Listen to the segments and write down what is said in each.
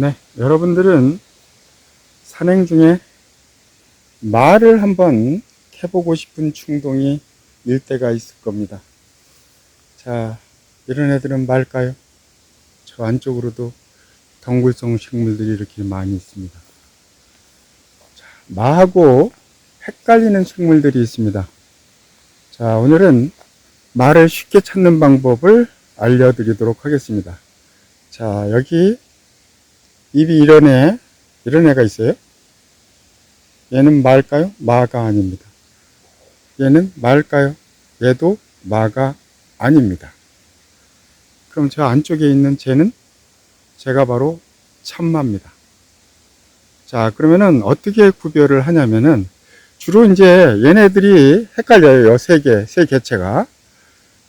네, 여러분들은 산행 중에 말을 한번 해보고 싶은 충동이 일 때가 있을 겁니다. 자, 이런 애들은 말까요? 저 안쪽으로도 덩굴성 식물들이 이렇게 많이 있습니다. 자, 마하고 헷갈리는 식물들이 있습니다. 자, 오늘은 말을 쉽게 찾는 방법을 알려드리도록 하겠습니다. 자, 여기 입이 이런 애, 이런 애가 있어요. 얘는 말까요? 마가 아닙니다. 얘는 말까요? 얘도 마가 아닙니다. 그럼 저 안쪽에 있는 쟤는 제가 바로 참마입니다. 자, 그러면은 어떻게 구별을 하냐면은 주로 이제 얘네들이 헷갈려요. 요세 개, 세 개체가.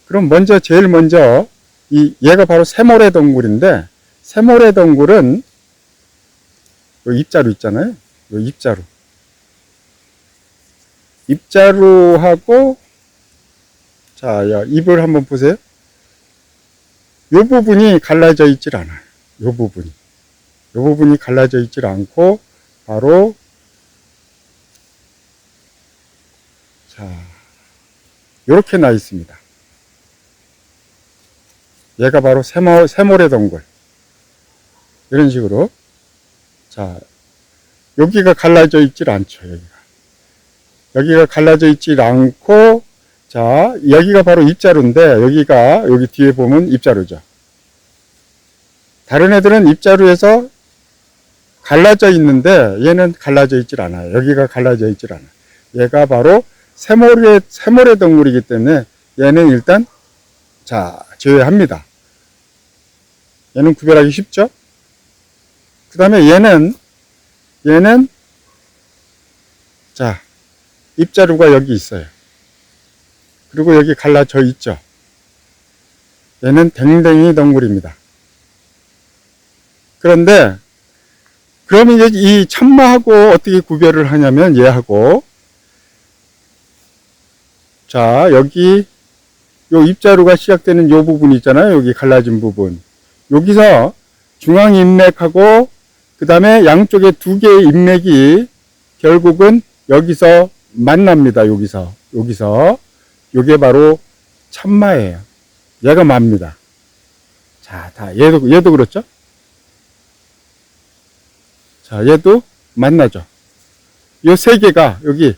그럼 먼저 제일 먼저 이 얘가 바로 세모래 덩굴인데 세모래 덩굴은 요 입자루 있잖아요. 요 입자루. 입자루하고 자, 야, 입을 한번 보세요. 요 부분이 갈라져 있질 않아요. 요 부분이. 요 부분이 갈라져 있질 않고 바로 자, 요렇게 나 있습니다. 얘가 바로 세모, 세모래 덩굴. 이런 식으로. 자, 여기가 갈라져 있질 않죠, 여기가. 여기가 갈라져 있질 않고, 자, 여기가 바로 입자루인데, 여기가, 여기 뒤에 보면 입자루죠. 다른 애들은 입자루에서 갈라져 있는데, 얘는 갈라져 있질 않아요. 여기가 갈라져 있질 않아요. 얘가 바로 세모래, 세모래 덩굴이기 때문에, 얘는 일단, 자, 제외합니다. 얘는 구별하기 쉽죠? 그 다음에 얘는, 얘는, 자, 입자루가 여기 있어요. 그리고 여기 갈라져 있죠. 얘는 댕댕이 덩굴입니다. 그런데, 그럼 이제 이 참마하고 어떻게 구별을 하냐면 얘하고, 자, 여기, 요 입자루가 시작되는 요 부분 있잖아요. 여기 갈라진 부분. 여기서 중앙 인맥하고 그 다음에 양쪽에 두 개의 인맥이 결국은 여기서 만납니다. 여기서 여기서 요게 바로 참마예요. 얘가 마입니다. 자, 다 얘도 얘도 그렇죠? 자, 얘도 만나죠. 요 세 개가 여기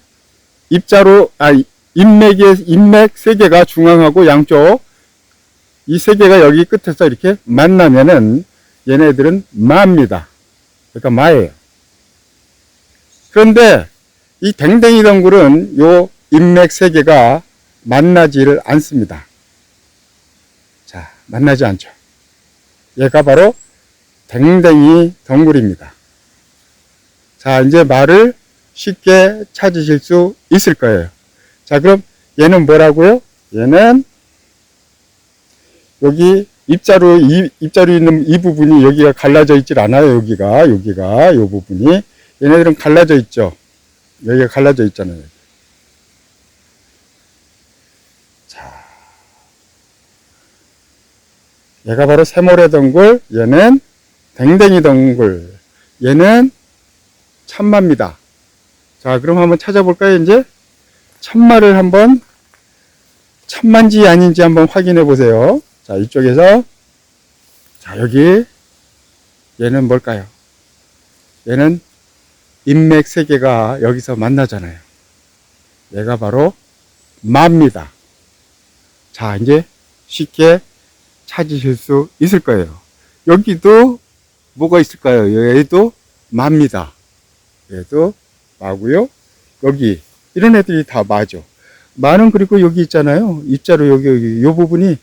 입자로 아 인맥의 인맥 세 개가 중앙하고 양쪽 이 세 개가 여기 끝에서 이렇게 만나면은 얘네들은 마입니다. 그러니까 마예요. 그런데 이 댕댕이 덩굴은 요 인맥 세 개가 만나지를 않습니다. 자, 만나지 않죠. 얘가 바로 댕댕이 덩굴입니다. 자, 이제 말을 쉽게 찾으실 수 있을 거예요. 자, 그럼 얘는 뭐라고요? 얘는 여기 입자루, 이, 입자루 있는 이 부분이 여기가 갈라져 있질 않아요. 여기가, 여기가, 요 부분이. 얘네들은 갈라져 있죠. 여기가 갈라져 있잖아요. 자. 얘가 바로 세모래 덩굴, 얘는 댕댕이 덩굴, 얘는 참마입니다. 자, 그럼 한번 찾아볼까요, 이제? 참마를 한번, 참만지 아닌지 한번 확인해 보세요. 자, 이쪽에서, 자, 여기, 얘는 뭘까요? 얘는 인맥 세 개가 여기서 만나잖아요. 얘가 바로 마입니다. 자, 이제 쉽게 찾으실 수 있을 거예요. 여기도 뭐가 있을까요? 얘도 마입니다. 얘도 마고요. 여기 이런 애들이 다 마죠. 마는 그리고 여기 있잖아요. 입자로 여기 여기 이 부분이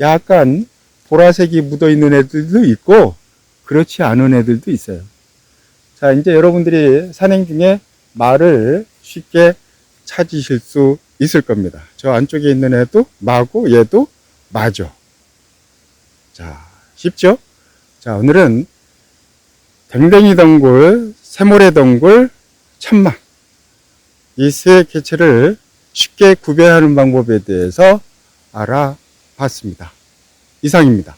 약간 보라색이 묻어 있는 애들도 있고 그렇지 않은 애들도 있어요. 자, 이제 여러분들이 산행 중에 말을 쉽게 찾으실 수 있을 겁니다. 저 안쪽에 있는 애도 마고 얘도 마죠. 자, 쉽죠? 자, 오늘은 댕댕이 덩굴, 세모래 덩굴, 참마 이세 개체를 쉽게 구별하는 방법에 대해서 알아 봤습니다. 이상입니다.